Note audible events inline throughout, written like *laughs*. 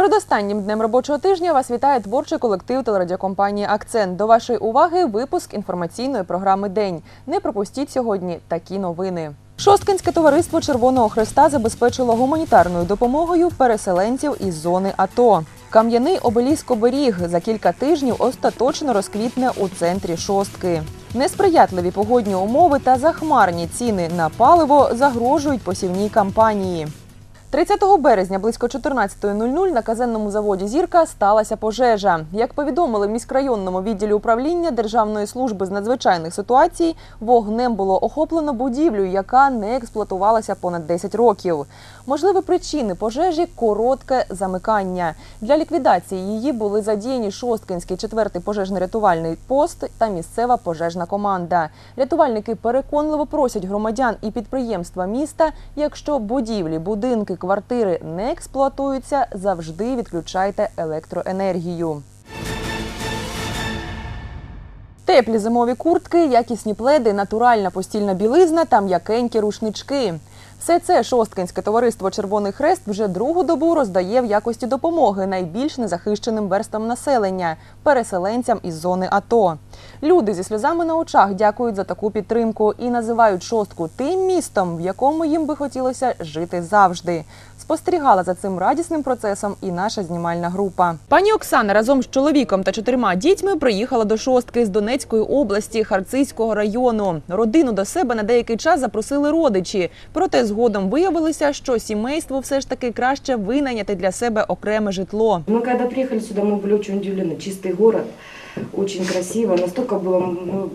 Перед останнім днем робочого тижня вас вітає творчий колектив телерадіокомпанії Акцент. До вашої уваги випуск інформаційної програми День. Не пропустіть сьогодні такі новини. Шосткинське товариство Червоного Хреста забезпечило гуманітарною допомогою переселенців із зони АТО. Кам'яний обеліск оберіг за кілька тижнів остаточно розквітне у центрі шостки. Несприятливі погодні умови та захмарні ціни на паливо загрожують посівній кампанії. 30 березня близько 14.00 на казенному заводі Зірка сталася пожежа. Як повідомили в міськрайонному відділі управління Державної служби з надзвичайних ситуацій, вогнем було охоплено будівлю, яка не експлуатувалася понад 10 років. Можливі причини пожежі коротке замикання. Для ліквідації її були задіяні Шосткинський четвертий пожежно-рятувальний пост та місцева пожежна команда. Рятувальники переконливо просять громадян і підприємства міста, якщо будівлі, будинки, квартири не експлуатуються, завжди відключайте електроенергію. Теплі зимові куртки, якісні пледи, натуральна постільна білизна та м'якенькі рушнички. Все це Шосткинське товариство Червоний Хрест вже другу добу роздає в якості допомоги найбільш незахищеним верстам населення переселенцям із зони АТО. Люди зі сльозами на очах дякують за таку підтримку і називають шостку тим містом, в якому їм би хотілося жити завжди. Спостерігала за цим радісним процесом і наша знімальна група. Пані Оксана разом з чоловіком та чотирма дітьми приїхала до шостки з Донецької області Харцизького району. Родину до себе на деякий час запросили родичі. Проте згодом виявилося, що сімейству все ж таки краще винайняти для себе окреме житло. Мы когда приехали сюда, мы были очень удивлены. Чистый город, очень красиво. Настолько было, мы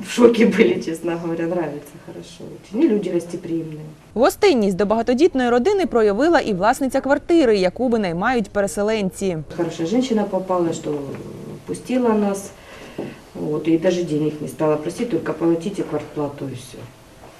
в шоке *laughs* были, честно говоря. Нравится хорошо очень. И люди гостеприимные. Гостинність до багатодітної родини проявила і власниця квартири, яку винаймають переселенці. Хорошая женщина попала, что пустила нас. Вот, и даже денег не стала просить, только платите квартплату и все.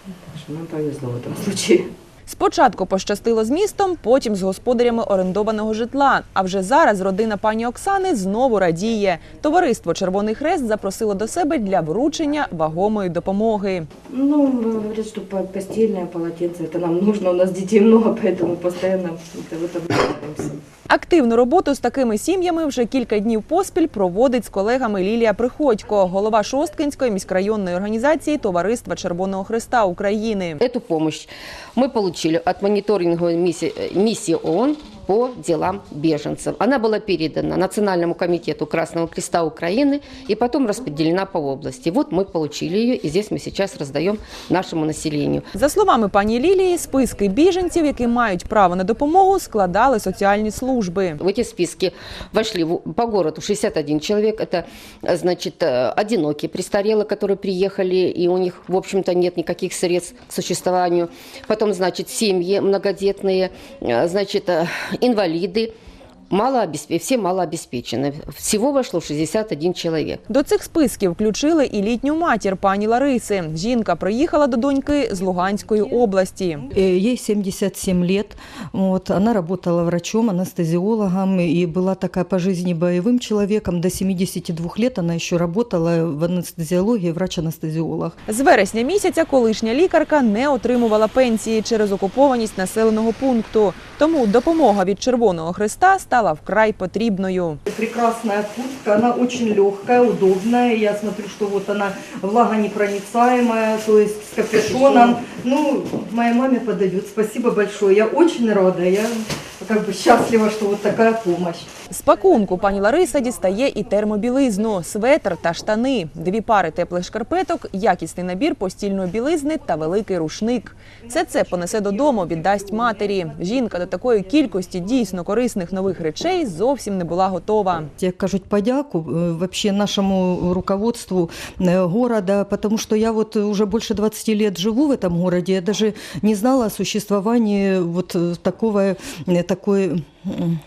Так что нам повезло в этом случае. Спочатку пощастило з містом, потім з господарями орендованого житла. А вже зараз родина пані Оксани знову радіє. Товариство Червоний Хрест запросило до себе для вручення вагомої допомоги. Ну, говорят, что по- постельное полотенце, это нам нужно, у нас детей много, поэтому постоянно это, в этом нуждаемся. Активну роботу з такими сім'ями вже кілька днів поспіль проводить з колегами Лілія Приходько, голова Шосткинської міськрайонної організації Товариства Червоного Хреста України. Эту помощь мы получили от мониторинговой миссии, э, миссии ООН по делам беженцев. Она была передана Национальному комитету Красного Креста Украины и потом распределена по области. Вот мы получили ее, и здесь мы сейчас раздаем нашему населению. За словами пані Лілії, списки біженців, які мають право на допомогу, складали соціальні служби. В эти списки вошли в- по городу 61 человек. Это, э, значит, э, одинокие престарелые, которые приехали, и у них, в общем-то, нет никаких средств к существованию. Потом, значит, семьи многодетные, э, значит, инвалиды, малообесп- все малообеспечены. Всего вошло 61 человек. До цих списків включили і літню матір пані Лариси. Жінка приїхала до доньки з Луганської області. Э, Ей 77 лет. Вот, она работала врачом, анестезиологом и была такая по жизни боевым человеком. До 72 лет она еще работала в анестезиологии, врач-анестезиолог. З вересня місяця колишня лікарка не отримувала пенсії через окупованість населеного пункту. Тому допомога від Червоного Хреста стала вкрай потрібною. Прекрасная куртка, она очень легкая, удобная. Я смотрю, что вот она влагонепроницаемая, то есть с капюшоном. Ну, моей мамі подають. Спасибо большое. Я очень рада. Я как бы счастлива, что вот такая помощь. З пакунку пані Лариса дістає і термобілизну, светр та штани, дві пари теплих шкарпеток, якісний набір постільної білизни та великий рушник. Все це понесе додому, віддасть матері. Жінка до такої кількості дійсно корисних нових речей зовсім не була готова. Я кажуть подяку э, вообще нашему руководству э, города, потому что я вот уже больше 20 лет живу в этом городе, я даже не знала о существовании вот э, такого, э, такой м,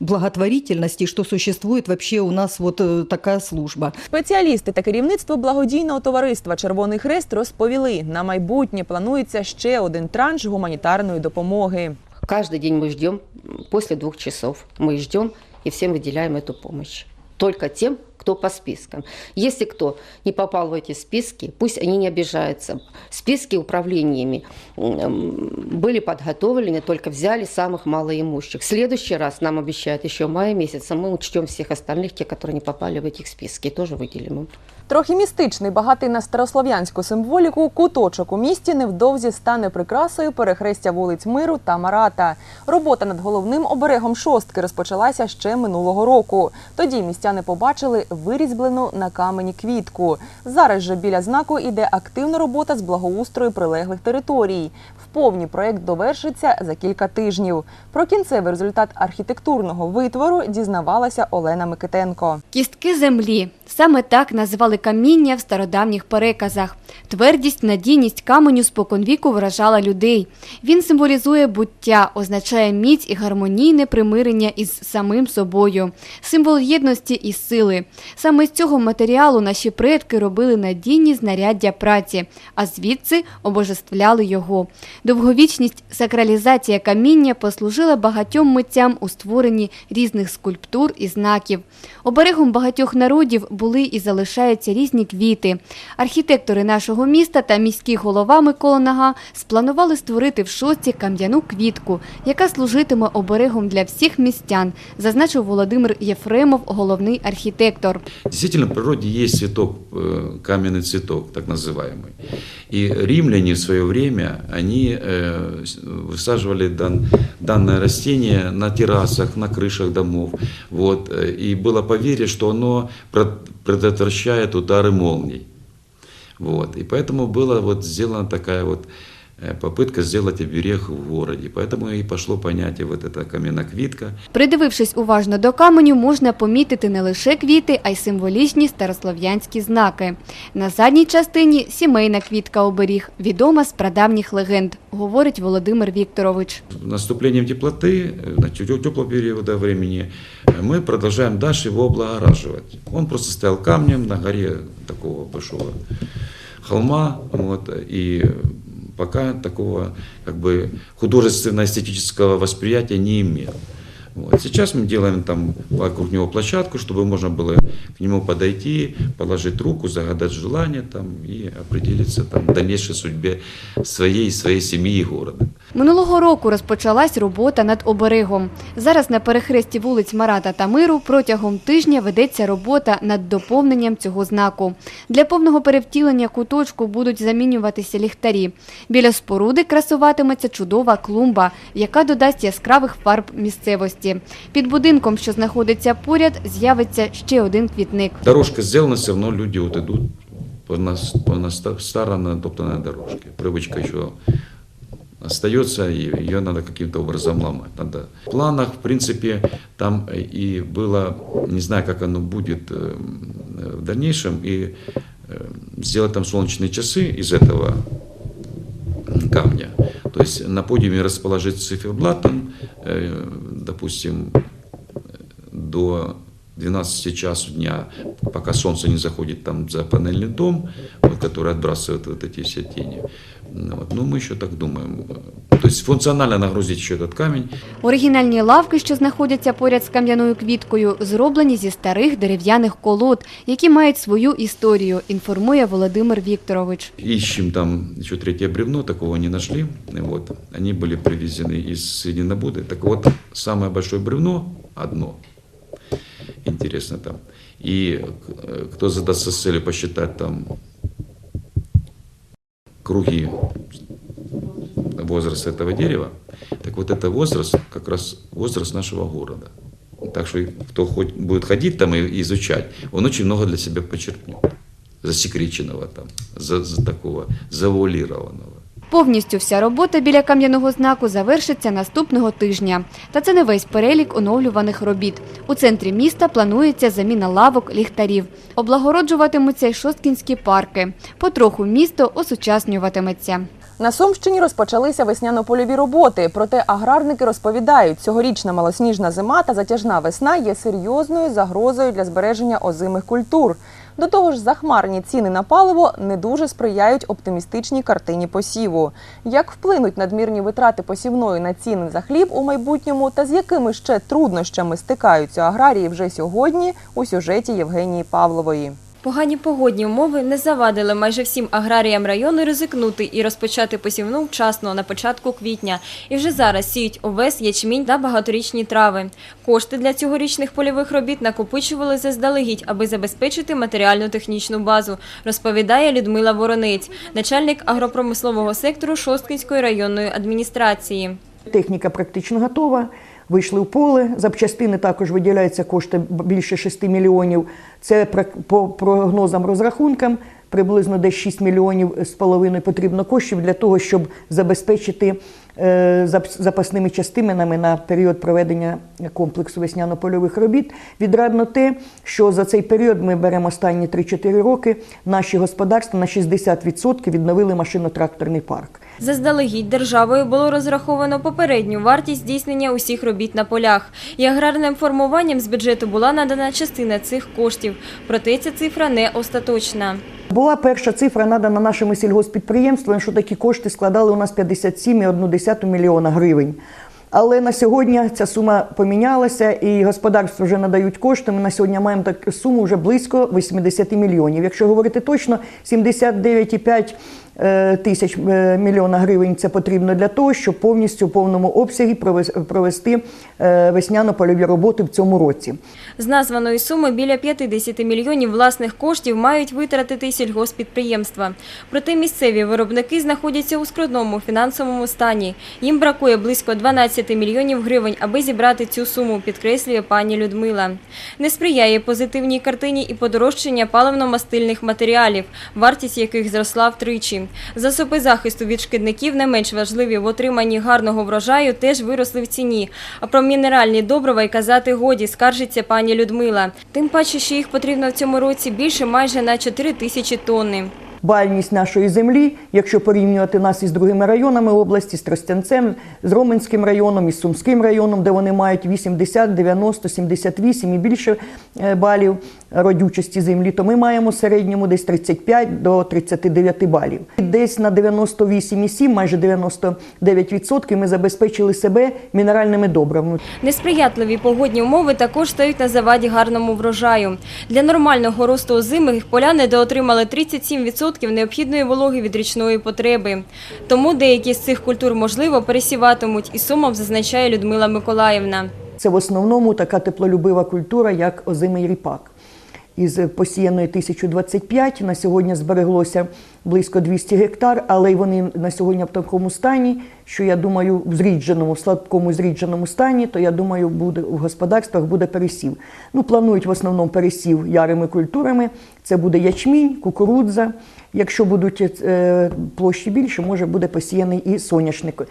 благотворительности, что существует вообще у нас вот э, такая служба. Спеціалісти та керівництво благодійного товариства Червоний Хрест розповіли, на майбутнє планується ще один транш гуманітарної допомоги. Каждый день мы ждем, м, после двух часов мы ждем и всем выделяем эту помощь. Только тем, кто кто по спискам. Если кто не попал в эти списки, пусть они не обижаются. Списки управлениями м, были подготовлены, только взяли самых малоимущих. В следующий раз нам обещают еще в мае месяце, мы учтем всех остальных, те, которые не попали в этих списки, и тоже выделим им. Трохи містичний, багатий на старослов'янську символіку, куточок у місті невдовзі стане прикрасою перехрестя вулиць Миру та Марата. Робота над головним оберегом шостки розпочалася ще минулого року. Тоді містяни побачили вирізблену на камені квітку. Зараз же біля знаку іде активна робота з благоустрою прилеглих територій. Вповні проект довершиться за кілька тижнів. Про кінцевий результат архітектурного витвору дізнавалася Олена Микитенко. Кістки землі саме так називали каміння в стародавніх переказах. Твердість, надійність каменю споконвіку вражала людей. Він символізує буття, означає міць і гармонійне примирення із самим собою, символ єдності і сили. Саме з цього матеріалу наші предки робили надійні знаряддя праці, а звідси обожествляли його. Довговічність сакралізація каміння послужила багатьом митцям у створенні різних скульптур і знаків. Оберегом багатьох народів були і залишаються різні квіти. Архітектори нашого міста та міський голова Микола Нага спланували створити в шостці кам'яну квітку, яка служитиме оберегом для всіх містян, зазначив Володимир Єфремов, головний архітектор. Действительно, в природе есть цветок, э, каменный цветок, так называемый. И римляне в свое время, они э, высаживали дан- данное растение на террасах, на крышах домов. Вот, э, и было поверье, что оно пред- предотвращает удары молний. Вот, и поэтому была вот сделана такая вот попытка сделать оберег в городе. Поэтому и пошло понятие вот эта каменоквитка. Придивившись уважно до каменю, можна помітити не лише квіти, а й символічні старослов'янські знаки. На задній частині сімейна квітка оберіг, відома з прадавніх легенд, говорить Володимир Вікторович. наступлением теплоты, э, значит, тё- теплого периода времени, э, мы продолжаем дальше его облагораживать. Он просто стоял камнем на горе такого большого холма, вот, и э, пока такого как бы художественно-эстетического восприятия не имел. Вот. Сейчас мы делаем там вокруг него площадку, чтобы можно было к нему подойти, положить руку, загадать желание там, и определиться там, в дальнейшей судьбе своей, своей семьи и города. Минулого року розпочалась робота над оберегом. Зараз на перехресті вулиць Марата та Миру протягом тижня ведеться робота над доповненням цього знаку. Для повного перевтілення куточку будуть замінюватися ліхтарі. Біля споруди красуватиметься чудова клумба, яка додасть яскравих фарб місцевості. Під будинком, що знаходиться поряд, з'явиться ще один квітник. Дорожка сделана, все равно люди вот идут по, нас, по наста- старо натоптанной дорожке. Привычка еще остается, и ее надо каким-то образом ломать. Надо. В планах, в принципе, там и было, не знаю, как оно будет э, в дальнейшем, и э, сделать там солнечные часы из этого камня. То есть на подиуме расположить циферблатом, э, допустим, до 12 часов дня, пока солнце не заходит там за панельный дом, вот, который отбрасывает вот эти все тени. Ну, вот. Ну, мы еще так думаем. То есть функционально нагрузить еще этот камень. Оригінальні лавки, що знаходяться поряд з кам'яною квіткою, зроблені зі старих дерев'яних колод, які мають свою історію, інформує Володимир Вікторович. Ищем там еще третье бревно, такого не нашли. Вот. Они были привезены из Срединобуды. Так вот, самое большое бревно, одно, интересно там. И э, кто задастся с целью посчитать там круги возраста этого дерева, так вот это возраст, как раз возраст нашего города. Так что кто хоть будет ходить там и изучать, он очень много для себя почерпнет. Засекреченного там, за, за такого завуалированного. Повністю вся робота біля кам'яного знаку завершиться наступного тижня. Та це не весь перелік оновлюваних робіт. У центрі міста планується заміна лавок, ліхтарів. Облагороджуватимуться й шосткінські парки. Потроху місто осучаснюватиметься. На Сумщині розпочалися весняно-польові роботи. Проте аграрники розповідають, цьогорічна малосніжна зима та затяжна весна є серйозною загрозою для збереження озимих культур. До того ж, захмарні ціни на паливо не дуже сприяють оптимістичній картині посіву. Як вплинуть надмірні витрати посівної на ціни за хліб у майбутньому та з якими ще труднощами стикаються аграрії вже сьогодні у сюжеті Євгенії Павлової. Погані погодні умови не завадили майже всім аграріям району ризикнути і розпочати посівну вчасно на початку квітня. І вже зараз сіють овес, ячмінь та багаторічні трави. Кошти для цьогорічних польових робіт накопичували заздалегідь, аби забезпечити матеріально-технічну базу, розповідає Людмила Воронець, начальник агропромислового сектору Шосткинської районної адміністрації. Техніка практично готова. Вийшли в поле. Запчастини також виділяються кошти більше 6 мільйонів. Це по прогнозам розрахункам. Приблизно десь 6 мільйонів з половиною потрібно коштів для того, щоб забезпечити е, запасними частинами на період проведення комплексу весняно-польових робіт. Відрадно те, що за цей період ми беремо останні 3-4 роки. Наші господарства на 60% відновили машино-тракторний парк. Заздалегідь державою було розраховано попередню вартість здійснення усіх робіт на полях. І аграрним формуванням з бюджету була надана частина цих коштів. Проте ця цифра не остаточна. Була перша цифра надана нашими сільгоспідприємствами, що такі кошти складали у нас 57,1 мільйона гривень. Але на сьогодні ця сума помінялася, і господарства вже надають кошти. Ми на сьогодні маємо таку суму вже близько 80 мільйонів. Якщо говорити точно, 79,5 е, тисяч е, мільйона гривень це потрібно для того, щоб повністю в повному обсягі провес- провести е, весняно-польові роботи в цьому році. З названої суми біля 50 мільйонів власних коштів мають витратити сільгоспідприємства. Проте місцеві виробники знаходяться у скрутному фінансовому стані. Їм бракує близько 12 мільйонів гривень, аби зібрати цю суму, підкреслює пані Людмила. Не сприяє позитивній картині і подорожчання паливно-мастильних матеріалів, вартість яких зросла втричі. Засоби захисту від шкідників не менш важливі в отриманні гарного врожаю теж виросли в ціні. А про мінеральні добрива й казати годі, скаржиться пані Людмила. Тим паче, що їх потрібно в цьому році більше майже на 4 тисячі тонни. Бальність нашої землі, якщо порівнювати нас із другими районами області, з Тростянцем, з Роменським районом, із Сумським районом, де вони мають 80, 90, 78 і більше е, балів родючості землі, то ми маємо в середньому десь 35 до 39 балів. Десь на 98,7, майже 99% ми забезпечили себе мінеральними добривами. Несприятливі погодні умови також стають на заваді гарному врожаю. Для нормального росту озимих поля недоотримали 37% необхідної вологи від річної потреби. Тому деякі з цих культур, можливо, пересіватимуть і сумом зазначає Людмила Миколаївна. Це в основному така теплолюбива культура, як озимий ріпак. Із посіяної 1025 на сьогодні збереглося близько 200 гектар, але й вони на сьогодні в такому стані, що я думаю, в зрідженому, в слабкому зрідженому стані, то я думаю, буде в господарствах буде пересів. Ну, планують в основному пересів ярими культурами. Це буде ячмінь, кукурудза. Якщо будуть е, площі більше, може буде посіяний і соняшник.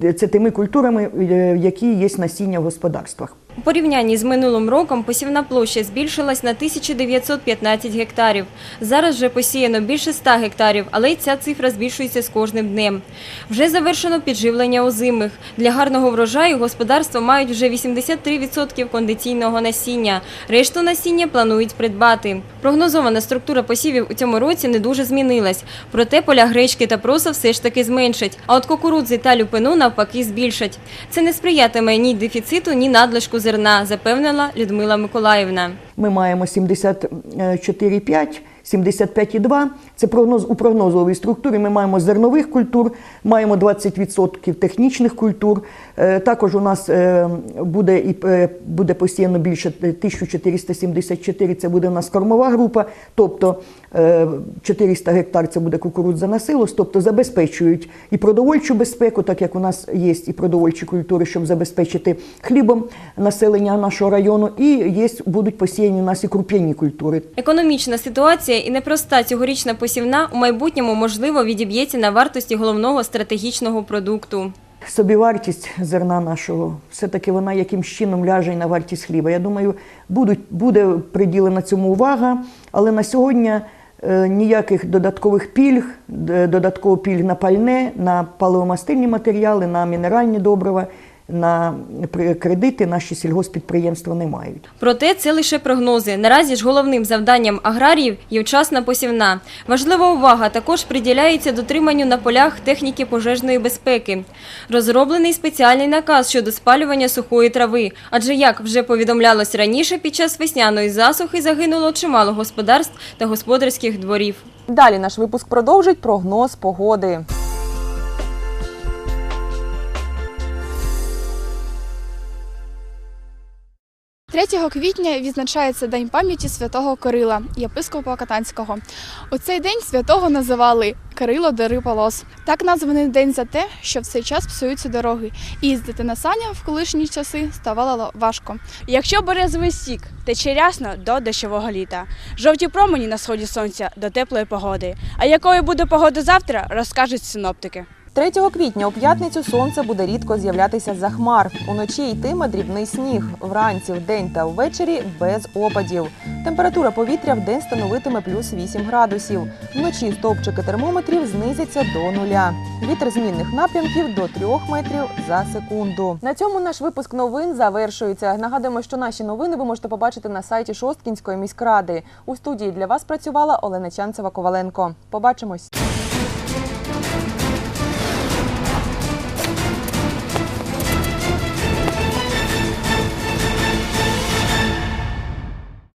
Це тими культурами, е, які є насіння в господарствах. У порівнянні з минулим роком посівна площа збільшилась на 1915 гектарів. Зараз вже посіяно більше 100 гектарів, але й ця цифра збільшується з кожним днем. Вже завершено підживлення озимих. Для гарного врожаю господарства мають вже 83% кондиційного насіння. Решту насіння планують придбати. Прогнозована структура посівів у цьому році не дуже змінилась. Проте поля гречки та проса все ж таки зменшать. А от кукурудзи та люпину навпаки збільшать. Це не сприятиме ні дефіциту, ні надлишку зерна, запевнила Людмила Миколаївна. Ми маємо 74,5, 75,2. Це прогноз у прогнозовій структурі. Ми маємо зернових культур, маємо 20% технічних культур. Е, Також у нас е, буде і е, буде посіяно більше 1474. Це буде у нас кормова група, тобто е, 400 гектар це буде кукурудза на силос, тобто забезпечують і продовольчу безпеку, так як у нас є і продовольчі культури, щоб забезпечити хлібом населення нашого району, і є будуть посіяні у нас і круп'яні культури. Економічна ситуація і непроста цьогорічна посівна у майбутньому можливо відіб'ється на вартості головного стратегічного продукту. Собівартість зерна нашого, все-таки вона якимсь чином ляже і на вартість хліба. Я думаю, будуть, буде приділена цьому увага, але на сьогодні е, ніяких додаткових пільг, додаткових пільг на пальне, на паливомастильні матеріали, на мінеральні добрива на кредити наші сільгоспідприємства не мають. Проте це лише прогнози. Наразі ж головним завданням аграріїв є вчасна посівна. Важлива увага також приділяється дотриманню на полях техніки пожежної безпеки. Розроблений спеціальний наказ щодо спалювання сухої трави. Адже, як вже повідомлялось раніше, під час весняної засухи загинуло чимало господарств та господарських дворів. Далі наш випуск продовжить прогноз погоди. 3 квітня відзначається День пам'яті святого Кирила, єпископа Катанського. У цей день святого називали Кирило Дари Полос. Так названий день за те, що в цей час псуються дороги, і їздити на санях в колишні часи ставало важко. Якщо березовий сік тече рясно до дощового літа, жовті промені на сході сонця до теплої погоди. А якою буде погода завтра, розкажуть синоптики. 3 квітня у п'ятницю сонце буде рідко з'являтися за хмар. Уночі йтиме дрібний сніг. Вранці, вдень та ввечері без опадів. Температура повітря вдень становитиме плюс 8 градусів. Вночі стовпчики термометрів знизяться до нуля. Вітер змінних напрямків до 3 метрів за секунду. На цьому наш випуск новин завершується. Нагадуємо, що наші новини ви можете побачити на сайті Шосткінської міськради. У студії для вас працювала Олена Чанцева Коваленко. Побачимось.